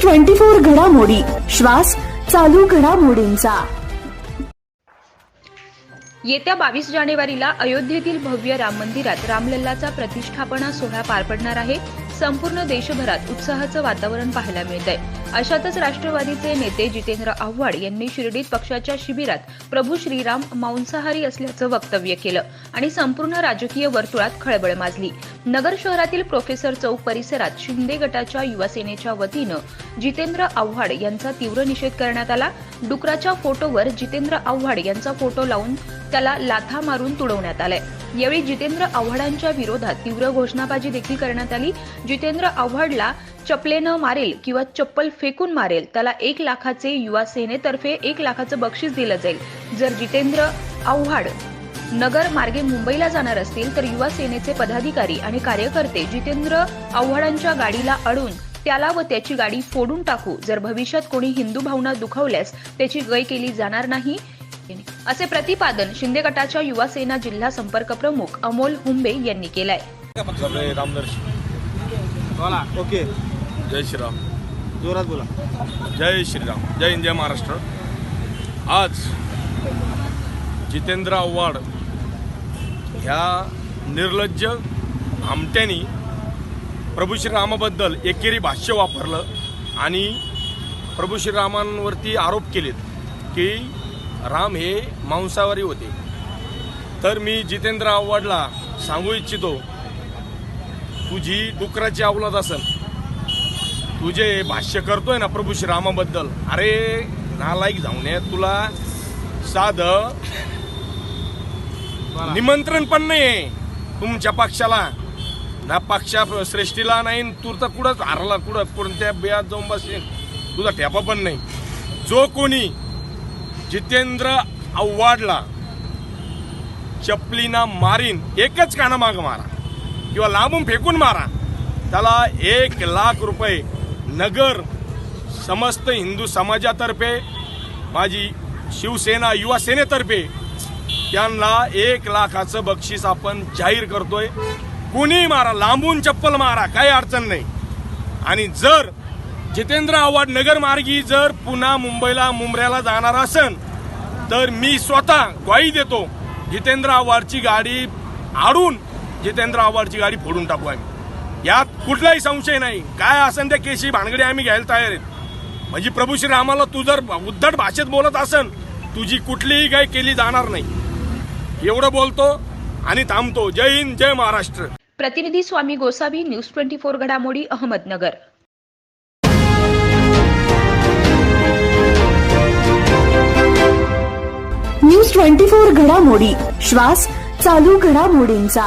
Twenty four घडामोडी. श्वास चालू घडामोडींचा. येत्या बावीस जानेवारीला अयोध्येतील भव्य राम मंदिरात रामलल्लाचा प्रतिष्ठापना सोहळा पार पडणार आहे. संपूर्ण देशभरात उत्साहाचं वातावरण पाहायला मिळत आहे अशातच राष्ट्रवादीचे नेते जितेंद्र आव्हाड यांनी शिर्डीत पक्षाच्या शिबिरात प्रभू श्रीराम मांसाहारी असल्याचं वक्तव्य केलं आणि संपूर्ण राजकीय वर्तुळात खळबळ माजली. नगर शहरातील प्रोफेसर चौक परिसरात शिंदे गटाच्या युवासेनेच्या वतीनं जितेंद्र आव्हाड यांचा तीव्र निषेध करण्यात आला. डुकराच्या फोटोवर जितेंद्र आव्हाड यांचा फोटो लावून त्याला लाथा मारून तुडवण्यात आलाय. यावेळी जितेंद्र आव्हाडांच्या विरोधात तीव्र घोषणाबाजी देखील करण्यात आली. जितेंद्र आव्हाडला चपलेनं मारेल किंवा चप्पल फेकून मारेल त्याला एक लाखाचे युवा सेनेतर्फे एक लाखाचं बक्षीस दिलं जाईल. जर जितेंद्र आव्हाड नगर मार्गे मुंबईला जाणार असतील तर युवा सेनेचे पदाधिकारी आणि कार्यकर्ते जितेंद्र आव्हाडांच्या गाडीला अडून त्याला व त्याची गाडी फोडून टाकू. जर भविष्यात कोणी हिंदू भावना दुखावल्यास त्याची गय केली जाणार नाही. असे प्रतिपादन शिंदे गटाच्या युवा सेना जिल्हा संपर्क प्रमुख अमोल हुंबे यांनी केलंय. ओके. जय श्रीराम. जोरात बोला. जय श्रीराम. जय हिंद जय महाराष्ट्र. आज जितेंद्र आव्हाड ह्या निर्लज्ज आमट्यानी प्रभू श्रीरामाबद्दल एकेरी भाष्य वापरलं आणि प्रभू श्रीरामांवरती आरोप केलेत की राम हे मांसाहारी होते. तर मी जितेंद्र आव्हाडला सांगू इच्छितो तुझी डुकराची अवलाद असन. तू जे भाष्य करतोय ना प्रभू श्रीरामाबद्दल अरे नालायक जाऊन तुला. साध. निमंत्रण पण नाही तुमच्या पक्षाला. ना पक्षा श्रेष्ठीला नाही तू तर कुठंच हारला कुठं कोणत्या बियात जाऊन बसेल? तुझा ठेपा पण नाही. जो कोणी जितेंद्र आव्हाडला चपलीना मारीन एकच काना माग मारा. किंवा लांबून फेकून मारा. त्याला एक लाख रुपये नगर समस्त हिंदू समाजातर्फे माझी शिवसेना युवा सेनेतर्फे त्यांना एक लाखाचं बक्षीस आपण जाहीर करतोय. कुणी मारा लांबून चप्पल मारा काही अडचण नाही. आणि जर जितेंद्र आव्हाड नगरमार्गी जर पुन्हा मुंबईला मुंबऱ्याला जाणार असन तर मी स्वतः ग्वाही देतो जितेंद्र आव्हाडची गाडी आडून जितेंद्र आव्हाडची गाडी फोडून टाकू आम्ही. यात कुठलाही संशय नाही. काय असन त्या केशी भानगडी आम्ही घ्यायला तयार आहेत. म्हणजे प्रभू श्रीरामाला तू जर उद्धट भाषेत बोलत असन तुझी कुठलीही काय केली जाणार नाही. एवढं बोलतो आणि थांबतो. जय हिंद जय महाराष्ट्र. प्रतिनिधी Swami Gosavi news twenty four घडामोडी अहमदनगर. न्यूज ट्वेंटी फोर घडामोडी. श्वास चालू घडामोडींचा.